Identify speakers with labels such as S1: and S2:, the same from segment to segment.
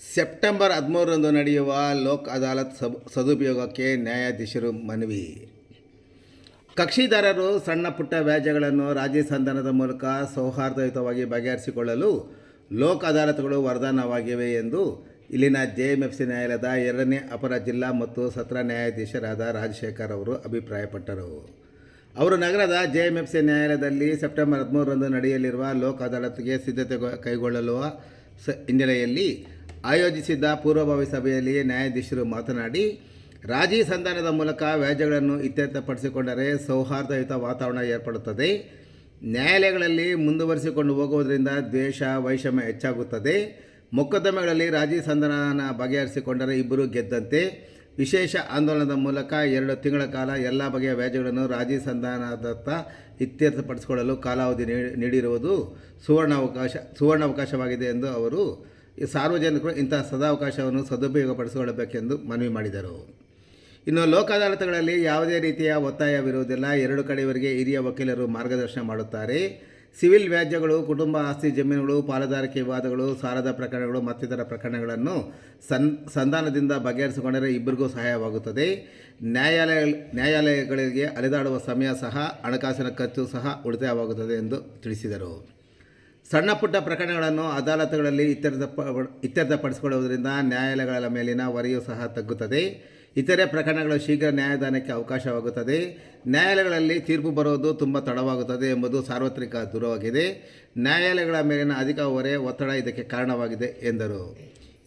S1: September ಹದಿಮೂರರಂದು ನಡೆಯುವ ಲೋಕ್ ಅದಾಲತ್ ಸಬ್ ಸದುಪಯೋಗಕ್ಕೆ ನ್ಯಾಯಾಧೀಶರು ಮನವಿ. ಕಕ್ಷಿದಾರರು ಸಣ್ಣ ಪುಟ್ಟ ವ್ಯಾಜ್ಯಗಳನ್ನು ರಾಜಿ ಸಂಧಾನದ ಮೂಲಕ ಸೌಹಾರ್ದಯುತವಾಗಿ ಬಗೆಹರಿಸಿಕೊಳ್ಳಲು ಲೋಕ್ ಅದಾಲತ್ಗಳು ವರದಾನವಾಗಿವೆ ಎಂದು ಇಲ್ಲಿನ ಜೆ ಎಂ ಎಫ್ ಸಿ ನ್ಯಾಯಾಲಯದ ಎರಡನೇ ಅಪರ ಜಿಲ್ಲಾ ಮತ್ತು ಸತ್ರ ನ್ಯಾಯಾಧೀಶರಾದ ರಾಜಶೇಖರ್ ಅವರು ಅಭಿಪ್ರಾಯಪಟ್ಟರು. ಅವರು ನಗರದ ಜೆ ಎಂ ಎಫ್ ಸಿ ನ್ಯಾಯಾಲಯದಲ್ಲಿ ಸೆಪ್ಟೆಂಬರ್ ಹದಿಮೂರರಂದು ನಡೆಯಲಿರುವ ಲೋಕ ಅದಾಲತ್ಗೆ ಸಿದ್ಧತೆ ಕೈಗೊಳ್ಳಲು ಸ ಹಿನ್ನೆಲೆಯಲ್ಲಿ ಆಯೋಜಿಸಿದ್ದ ಪೂರ್ವಭಾವಿ ಸಭೆಯಲ್ಲಿ ನ್ಯಾಯಾಧೀಶರು ಮಾತನಾಡಿ, ರಾಜಿ ಸಂಧಾನದ ಮೂಲಕ ವ್ಯಾಜ್ಯಗಳನ್ನು ಇತ್ಯರ್ಥಪಡಿಸಿಕೊಂಡರೆ ಸೌಹಾರ್ದಯುತ ವಾತಾವರಣ ಏರ್ಪಡುತ್ತದೆ. ನ್ಯಾಯಾಲಯಗಳಲ್ಲಿ ಮುಂದುವರಿಸಿಕೊಂಡು ಹೋಗುವುದರಿಂದ ದ್ವೇಷ, ವೈಷಮ್ಯ ಹೆಚ್ಚಾಗುತ್ತದೆ. ಮೊಕದ್ದಮೆಗಳಲ್ಲಿ ರಾಜಿ ಸಂಧಾನ ಬಗೆಹರಿಸಿಕೊಂಡರೆ ಇಬ್ಬರು ಗೆದ್ದಂತೆ. ವಿಶೇಷ ಆಂದೋಲನದ ಮೂಲಕ ಎರಡು ತಿಂಗಳ ಕಾಲ ಎಲ್ಲ ಬಗೆಯ ವ್ಯಾಜ್ಯಗಳನ್ನು ರಾಜಿ ಸಂಧಾನದತ್ತ ಇತ್ಯರ್ಥಪಡಿಸಿಕೊಳ್ಳಲು ಕಾಲಾವಧಿ ನೀಡಿ- ನೀಡಿರುವುದು ಸುವರ್ಣಾವಕಾಶ, ಸುವರ್ಣಾವಕಾಶವಾಗಿದೆ ಎಂದು ಅವರು ಸಾರ್ವಜನಿಕರು ಇಂತಹ ಸದಾವಕಾಶವನ್ನು ಸದುಪಯೋಗಪಡಿಸಿಕೊಳ್ಳಬೇಕೆಂದು ಮನವಿ ಮಾಡಿದರು. ಇನ್ನು ಲೋಕ ಅದಾಲತ್ಗಳಲ್ಲಿ ಯಾವುದೇ ರೀತಿಯ ಒತ್ತಾಯವಿರುವುದಿಲ್ಲ. ಎರಡು ಕಡೆಯವರಿಗೆ ಹಿರಿಯ ವಕೀಲರು ಮಾರ್ಗದರ್ಶನ ಮಾಡುತ್ತಾರೆ. ಸಿವಿಲ್ ವ್ಯಾಜ್ಯಗಳು, ಕುಟುಂಬ ಆಸ್ತಿ ಜಮೀನುಗಳು, ಪಾಲುದಾರಿಕೆ ವಿವಾದಗಳು, ಸಾಲದ ಪ್ರಕರಣಗಳು, ಮತ್ತಿತರ ಪ್ರಕರಣಗಳನ್ನು ಸನ್, ಸಂಧಾನದಿಂದ ಬಗೆಹರಿಸಿಕೊಂಡರೆ ಇಬ್ಬರಿಗೂ ಸಹಾಯವಾಗುತ್ತದೆ. ನ್ಯಾಯಾಲಯ, ನ್ಯಾಯಾಲಯಗಳಿಗೆ ಅಲೆದಾಡುವ ಸಮಯ ಸಹ, ಹಣಕಾಸಿನ ಖರ್ಚು ಸಹ ಉಳಿತಾಯವಾಗುತ್ತದೆ ಎಂದು ತಿಳಿಸಿದರು. ಸಣ್ಣ ಪುಟ್ಟ ಪ್ರಕರಣಗಳನ್ನು ಅದಾಲತ್ಗಳಲ್ಲಿ ಇತ್ಯರ್ಥ ಇತ್ಯರ್ಥಪಡಿಸಿಕೊಳ್ಳುವುದರಿಂದ ನ್ಯಾಯಾಲಯಗಳ ಮೇಲಿನ ಹೊರೆಯೂ ಸಹ ತಗ್ಗುತ್ತದೆ. ಇತರೆ ಪ್ರಕರಣಗಳು ಶೀಘ್ರ ನ್ಯಾಯದಾನಕ್ಕೆ ಅವಕಾಶವಾಗುತ್ತದೆ. ನ್ಯಾಯಾಲಯಗಳಲ್ಲಿ ತೀರ್ಪು ಬರುವುದು ತುಂಬ ತಡವಾಗುತ್ತದೆ ಎಂಬುದು ಸಾರ್ವತ್ರಿಕ ದೂರವಾಗಿದೆ. ನ್ಯಾಯಾಲಯಗಳ ಮೇಲಿನ ಅಧಿಕ ಹೊರೆ ಒತ್ತಡ ಇದಕ್ಕೆ ಕಾರಣವಾಗಿದೆ ಎಂದರು.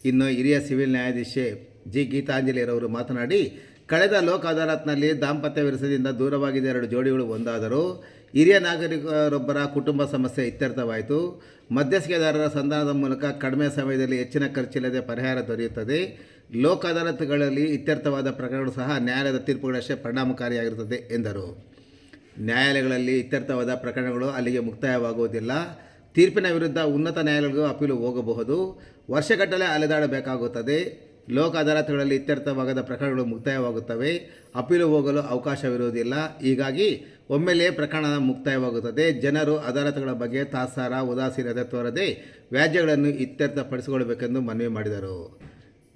S1: ಇನ್ನು ಹಿರಿಯ ಸಿವಿಲ್ ನ್ಯಾಯಾಧೀಶೆ ಜಿ. ಗೀತಾಂಜಲಿಯರವರು ಮಾತನಾಡಿ, ಕಳೆದ ಲೋಕ ಅದಾಲತ್ನಲ್ಲಿ ದಾಂಪತ್ಯ ವಿರಸದಿಂದ ದೂರವಾಗಿದ್ದ ಎರಡು ಜೋಡಿಗಳು ಒಂದಾದರು. ಹಿರಿಯ ನಾಗರಿಕರೊಬ್ಬರ ಕುಟುಂಬ ಸಮಸ್ಯೆ ಇತ್ಯರ್ಥವಾಯಿತು. ಮಧ್ಯಸ್ಥಿಕೆದಾರರ ಸಂಧಾನದ ಮೂಲಕ ಕಡಿಮೆ ಸಮಯದಲ್ಲಿ ಹೆಚ್ಚಿನ ಖರ್ಚಿಲ್ಲದೆ ಪರಿಹಾರ ದೊರೆಯುತ್ತದೆ. ಲೋಕ್ ಅದಾಲತ್ಗಳಲ್ಲಿ ಇತ್ಯರ್ಥವಾದ ಪ್ರಕರಣಗಳು ಸಹ ನ್ಯಾಯಾಲಯದ ತೀರ್ಪುಗಳಷ್ಟೇ ಪರಿಣಾಮಕಾರಿಯಾಗಿರುತ್ತದೆ ಎಂದರು. ನ್ಯಾಯಾಲಯಗಳಲ್ಲಿ ಇತ್ಯರ್ಥವಾದ ಪ್ರಕರಣಗಳು ಅಲ್ಲಿಗೆ ಮುಕ್ತಾಯವಾಗುವುದಿಲ್ಲ. ತೀರ್ಪಿನ ವಿರುದ್ಧ ಉನ್ನತ ನ್ಯಾಯಾಲಯಗಳಿಗೂ ಅಪೀಲು ಹೋಗಬಹುದು. ವರ್ಷಗಟ್ಟಲೆ ಅಲೆದಾಡಬೇಕಾಗುತ್ತದೆ. ಲೋಕ ಅದಾಲತ್ಗಳಲ್ಲಿ ಇತ್ಯರ್ಥವಾಗದ ಪ್ರಕರಣಗಳು ಮುಕ್ತಾಯವಾಗುತ್ತವೆ. ಅಪೀಲು ಹೋಗಲು ಅವಕಾಶವಿರುವುದಿಲ್ಲ. ಹೀಗಾಗಿ ಒಮ್ಮೆಲೇ ಪ್ರಕರಣ ಮುಕ್ತಾಯವಾಗುತ್ತದೆ. ಜನರು ಅದಾಲತ್ಗಳ ಬಗ್ಗೆ ತಾತ್ಸಾರ, ಉದಾಸೀನತೆ ತೋರದೆ ವ್ಯಾಜ್ಯಗಳನ್ನು ಇತ್ಯರ್ಥಪಡಿಸಿಕೊಳ್ಳಬೇಕೆಂದು ಮನವಿ ಮಾಡಿದರು.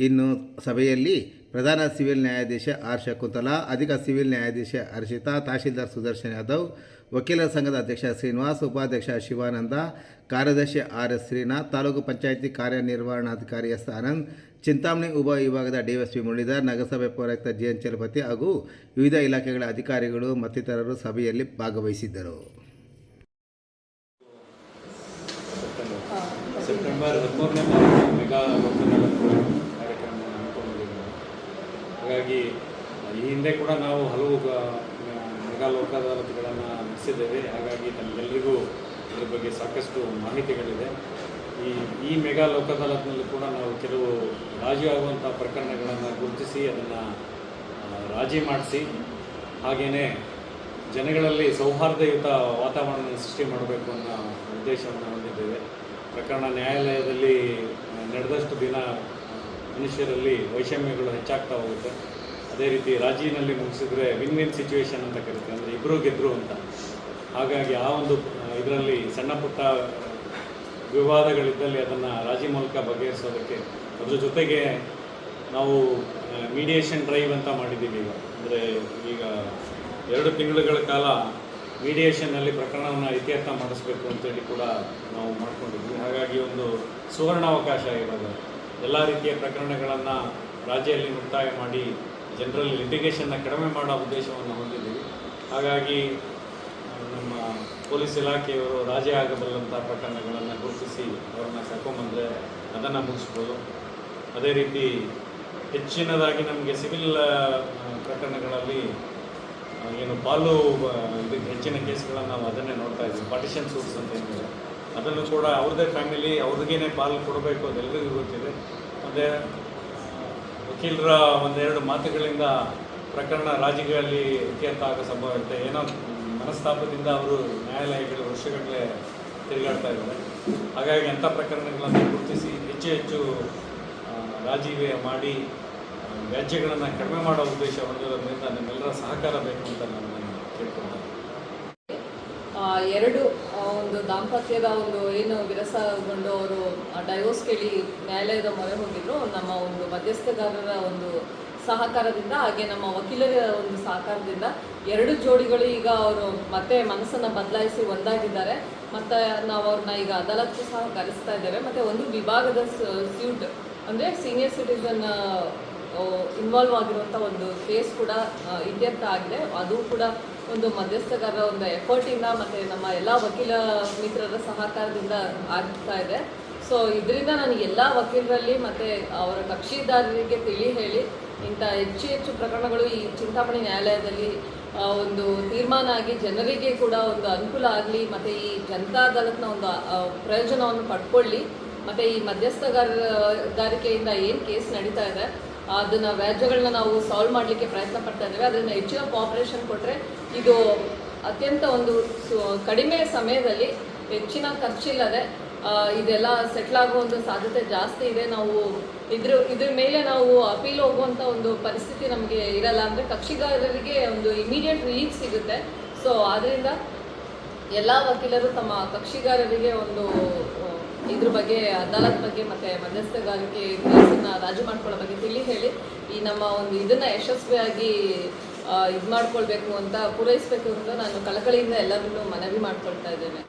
S1: ಇನ್ನು ಸಭೆಯಲ್ಲಿ ಪ್ರಧಾನ ಸಿವಿಲ್ ನ್ಯಾಯಾಧೀಶ ಆರ್ ಶಕುಂತಲಾ, ಅಧಿಕ ಸಿವಿಲ್ ನ್ಯಾಯಾಧೀಶ ಹರ್ಷಿತಾ, ತಹಶೀಲ್ದಾರ್ ಸುದರ್ಶನ್ ಯಾದವ್, ವಕೀಲರ ಸಂಘದ ಅಧ್ಯಕ್ಷ ಶ್ರೀನಿವಾಸ್, ಉಪಾಧ್ಯಕ್ಷ ಶಿವಾನಂದ, ಕಾರ್ಯದರ್ಶಿ ಆರ್ ಎಸ್ ಶ್ರೀನಾಥ್, ತಾಲೂಕು ಪಂಚಾಯಿತಿ ಕಾರ್ಯನಿರ್ವಹಣಾಧಿಕಾರಿ ಎಸ್ ಆನಂದ್, ಚಿಂತಾಮಣಿ ಉಪ ವಿಭಾಗದ ಡಿಎಸ್ಪಿ ಮುರಳೀಧರ್, ನಗರಸಭೆ ಪೌರಾಯುಕ್ತ ಜಿ ಎನ್ ಚಲಪತಿ ಹಾಗೂ ವಿವಿಧ ಇಲಾಖೆಗಳ ಅಧಿಕಾರಿಗಳು ಮತ್ತಿತರರು ಸಭೆಯಲ್ಲಿ ಭಾಗವಹಿಸಿದ್ದರು.
S2: ಹಾಗಾಗಿ ಈ ಹಿಂದೆ ಕೂಡ ನಾವು ಹಲವು ಗ- ಮೆಗಾ ಲೋಕದಾಲತ್ಗಳನ್ನು ನಡೆಸಿದ್ದೇವೆ. ಹಾಗಾಗಿ ನಮಗೆಲ್ಲರಿಗೂ ಇದರ ಬಗ್ಗೆ ಸಾಕಷ್ಟು ಮಾಹಿತಿಗಳಿದೆ. ಈ ಈ ಮೆಗಾ ಲೋಕದಾಲತ್ನಲ್ಲಿ ಕೂಡ ನಾವು ಕೆಲವು ರಾಜಿ ಆಗುವಂಥ ಪ್ರಕರಣಗಳನ್ನು ಗುರುತಿಸಿ, ಅದನ್ನು ರಾಜಿ ಮಾಡಿಸಿ ಹಾಗೆಯೇ ಜನಗಳಲ್ಲಿ ಸೌಹಾರ್ದಯುತ ವಾತಾವರಣ ಸೃಷ್ಟಿ ಮಾಡಬೇಕು ಅನ್ನೋ ಉದ್ದೇಶವನ್ನು ಹೊಂದಿದ್ದೇವೆ. ಪ್ರಕರಣ ನ್ಯಾಯಾಲಯದಲ್ಲಿ ನಡೆದಷ್ಟು ದಿನ ಮನುಷ್ಯರಲ್ಲಿ ವೈಷಮ್ಯಗಳು ಹೆಚ್ಚಾಗ್ತಾ ಹೋಗುತ್ತೆ. ಅದೇ ರೀತಿ ರಾಜಿನಲ್ಲಿ ಮುಗಿಸಿದ್ರೆ ವಿನ್ ವಿನ್ ಸಿಚುವೇಶನ್ ಅಂತ ಕರಿತೀವಿ ಅಂದರೆ ಇಬ್ಬರು ಗೆದ್ದರು ಅಂತ. ಹಾಗಾಗಿ ಆ ಒಂದು ಇದರಲ್ಲಿ ಸಣ್ಣ ಪುಟ್ಟ ವಿವಾದಗಳಿದ್ದಲ್ಲಿ ಅದನ್ನು ರಾಜಿ ಮೂಲಕ ಬಗೆಹರಿಸೋದಕ್ಕೆ ಅದ್ರ ಜೊತೆಗೆ ನಾವು ಮೀಡಿಯೇಷನ್ ಡ್ರೈವ್ ಅಂತ ಮಾಡಿದ್ದೀವಿ ಈಗ. ಅಂದರೆ ಈಗ ಎರಡು ತಿಂಗಳುಗಳ ಕಾಲ ಮೀಡಿಯೇಷನ್ನಲ್ಲಿ ಪ್ರಕರಣವನ್ನು ಇತ್ಯರ್ಥ ಮಾಡಿಸ್ಬೇಕು ಅಂತೇಳಿ ಕೂಡ ನಾವು ಮಾಡ್ಕೊಂಡಿದ್ವಿ ಹಾಗಾಗಿ ಒಂದು ಸುವರ್ಣಾವಕಾಶ ಇವಾಗ. ಎಲ್ಲ ರೀತಿಯ ಪ್ರಕರಣಗಳನ್ನು ರಾಜ್ಯದಲ್ಲಿ ಮುಕ್ತಾಯ ಮಾಡಿ ಜನರಲ್ಲಿ ಲಿಟಿಗೇಷನ್ನ ಕಡಿಮೆ ಮಾಡೋ ಉದ್ದೇಶವನ್ನು ಹೊಂದಿದ್ದೀವಿ. ಹಾಗಾಗಿ, ನಮ್ಮ ಪೊಲೀಸ್ ಇಲಾಖೆಯವರು ರಾಜಿ ಆಗಬಲ್ಲಂಥ ಪ್ರಕರಣಗಳನ್ನು ಗುರುತಿಸಿ ಅವರನ್ನು ಕರ್ಕೊಂಬಂದರೆ ಅದನ್ನು ಮುಗಿಸ್ಬೋದು. ಅದೇ ರೀತಿ ಹೆಚ್ಚಿನದಾಗಿ ನಮಗೆ ಸಿವಿಲ್ ಪ್ರಕರಣಗಳಲ್ಲಿ ಏನು ಪಾಲು ಇದಕ್ಕೆ ಹೆಚ್ಚಿನ ಕೇಸ್ಗಳನ್ನು ನಾವು ಅದನ್ನೇ ನೋಡ್ತಾ ಇದ್ದೀವಿ. ಪಾರ್ಟಿಷನ್ ಸೂಟ್ಸ್ ಅಂತ ಏನಿದೆ. ಅದನ್ನು ಕೂಡ ಅವ್ರದ್ದೇ ಫ್ಯಾಮಿಲಿ ಅವ್ರಿಗೇನೆ ಪಾಲು ಕೊಡಬೇಕು ಅದೆಲ್ಲರಿಗೂ ಗೊತ್ತಿದೆ. ಮತ್ತು ವಕೀಲರ ಒಂದೆರಡು ಮಾತುಗಳಿಂದ ಪ್ರಕರಣ ರಾಜಿಗಳಲ್ಲಿ ಇತ್ಯರ್ಥ ಆಗೋ ಸಂಭವ ಇರುತ್ತೆ. ಏನೋ ಮನಸ್ತಾಪದಿಂದ ಅವರು ನ್ಯಾಯಾಲಯಗಳು ವರ್ಷಗಟ್ಟಲೆ ತಿರುಗಾಡ್ತಾ ಇದ್ದಾರೆ. ಹಾಗಾಗಿ ಅಂಥ ಪ್ರಕರಣಗಳನ್ನು ಗುರುತಿಸಿ ಹೆಚ್ಚು ಹೆಚ್ಚು ರಾಜೀವ ಮಾಡಿ ವ್ಯಾಜ್ಯಗಳನ್ನು ಕಡಿಮೆ ಮಾಡೋ ಉದ್ದೇಶ ಹೊಂದಿರೋದ್ರಿಂದ ನಿಮ್ಮೆಲ್ಲರ ಸಹಕಾರ ಬೇಕು ಅಂತ ನಾನು ಕೇಳ್ಕೊಂಡೆ
S3: ಆ, ಎರಡು ಒಂದು ದಾಂಪತ್ಯದ ಒಂದು ಏನು ವಿರಸಗೊಂಡು ಅವರು ಡೈವೋರ್ಸ್ ಕೇಳಿ ನ್ಯಾಯಾಲಯದ ಮೊರೆ ಹೋಗಿದ್ರು. ನಮ್ಮ ಒಂದು ಮಧ್ಯಸ್ಥಗಾರರ ಒಂದು ಸಹಕಾರದಿಂದ, ಹಾಗೆ ನಮ್ಮ ವಕೀಲರ ಒಂದು ಸಹಕಾರದಿಂದ ಎರಡು ಜೋಡಿಗಳು ಈಗ ಅವರು ಮತ್ತೆ ಮನಸ್ಸನ್ನು ಬದಲಾಯಿಸಿ ಒಂದಾಗಿದ್ದಾರೆ. ಮತ್ತು ನಾವು ಅವ್ರನ್ನ ಈಗ ಅದಾಲತ್ಗೂ ಸಹ ಕರೆಸ್ತಾ ಇದ್ದೇವೆ. ಮತ್ತು ಒಂದು ವಿಭಾಗದ ಸ್ಯೂಟ್ ಅಂದರೆ ಸೀನಿಯರ್ ಸಿಟಿಸನ್ ಇನ್ವಾಲ್ವ್ ಆಗಿರುವಂಥ ಒಂದು ಕೇಸ್ ಕೂಡ ಇತ್ಯರ್ಥ ಆಗಿದೆ. ಅದು ಕೂಡ ಒಂದು ಮಧ್ಯಸ್ಥಗಾರರ ಒಂದು ಎಫರ್ಟಿಂದ ಮತ್ತು ನಮ್ಮ ಎಲ್ಲ ವಕೀಲ ಮಿತ್ರರ ಸಹಕಾರದಿಂದ ಆಗ್ತಾ ಇದೆ. ಸೊ ಇದರಿಂದ ನಾನು ಎಲ್ಲ ವಕೀಲರಲ್ಲಿ ಮತ್ತು ಅವರ ಕಕ್ಷಿದಾರರಿಗೆ ತಿಳಿ ಹೇಳಿ ಇಂಥ ಹೆಚ್ಚು ಹೆಚ್ಚು ಪ್ರಕರಣಗಳು ಈ ಚಿಂತಾಮಣಿ ನ್ಯಾಯಾಲಯದಲ್ಲಿ ಒಂದು ತೀರ್ಮಾನ ಆಗಿ ಜನರಿಗೆ ಕೂಡ ಒಂದು ಅನುಕೂಲ ಆಗಲಿ, ಮತ್ತು ಈ ಜನತಾ ಅದಾಲತ್ನ ಒಂದು ಪ್ರಯೋಜನವನ್ನು ಪಡ್ಕೊಳ್ಳಿ, ಮತ್ತು ಈ ಮಧ್ಯಸ್ಥಗಾರಗಾರಿಕೆಯಿಂದ ಏನು ಕೇಸ್ ನಡೀತಾ ಇದೆ ಅದನ್ನ ವ್ಯಾಜ್ಯಗಳನ್ನ ನಾವು ಸಾಲ್ವ್ ಮಾಡಲಿಕ್ಕೆ ಪ್ರಯತ್ನ ಪಡ್ತಾ ಇದ್ದೇವೆ. ಅದನ್ನು ಹೆಚ್ಚಿನ ಕೋಆಪರೇಷನ್ ಕೊಟ್ಟರೆ ಇದು ಅತ್ಯಂತ ಒಂದು ಕಡಿಮೆ ಸಮಯದಲ್ಲಿ ಹೆಚ್ಚಿನ ಖರ್ಚಿಲ್ಲದೆ ಇದೆಲ್ಲ ಸೆಟ್ಲ್ ಆಗೋ ಒಂದು ಸಾಧ್ಯತೆ ಜಾಸ್ತಿ ಇದೆ. ನಾವು ಇದ್ರ ಇದ್ರ ಮೇಲೆ ನಾವು ಅಪೀಲ್ ಹೋಗುವಂಥ ಒಂದು ಪರಿಸ್ಥಿತಿ ನಮಗೆ ಇರಲ್ಲ. ಅಂದರೆ ಕಕ್ಷಿಗಾರರಿಗೆ ಒಂದು ಇಮಿಡಿಯೇಟ್ ರಿಲೀಫ್ ಸಿಗುತ್ತೆ. ಸೊ ಆದ್ದರಿಂದ ಎಲ್ಲ ವಕೀಲರು ತಮ್ಮ ಕಕ್ಷಿಗಾರರಿಗೆ ಒಂದು ಇದ್ರ ಬಗ್ಗೆ, ಅದಾಲತ್ ಬಗ್ಗೆ ಮತ್ತೆ ಮಧ್ಯಸ್ಥಗಾರಿಕೆ ಕೇಸನ್ನ ರಾಜು ಮಾಡ್ಕೊಳ್ಳೋ ಬಗ್ಗೆ ತಿಳಿ ಹೇಳಿ. ಈ ನಮ್ಮ ಒಂದು ಇದನ್ನ ಯಶಸ್ವಿಯಾಗಿ ಇದು ಮಾಡ್ಕೊಳ್ಬೇಕು ಅಂತ ಪೂರೈಸಬೇಕು ಅಂತ ನಾನು ಕಳಕಳಿಯಿಂದ ಎಲ್ಲರನ್ನೂ ಮನವಿ ಮಾಡ್ಕೊಳ್ತಾ ಇದ್ದೇನೆ.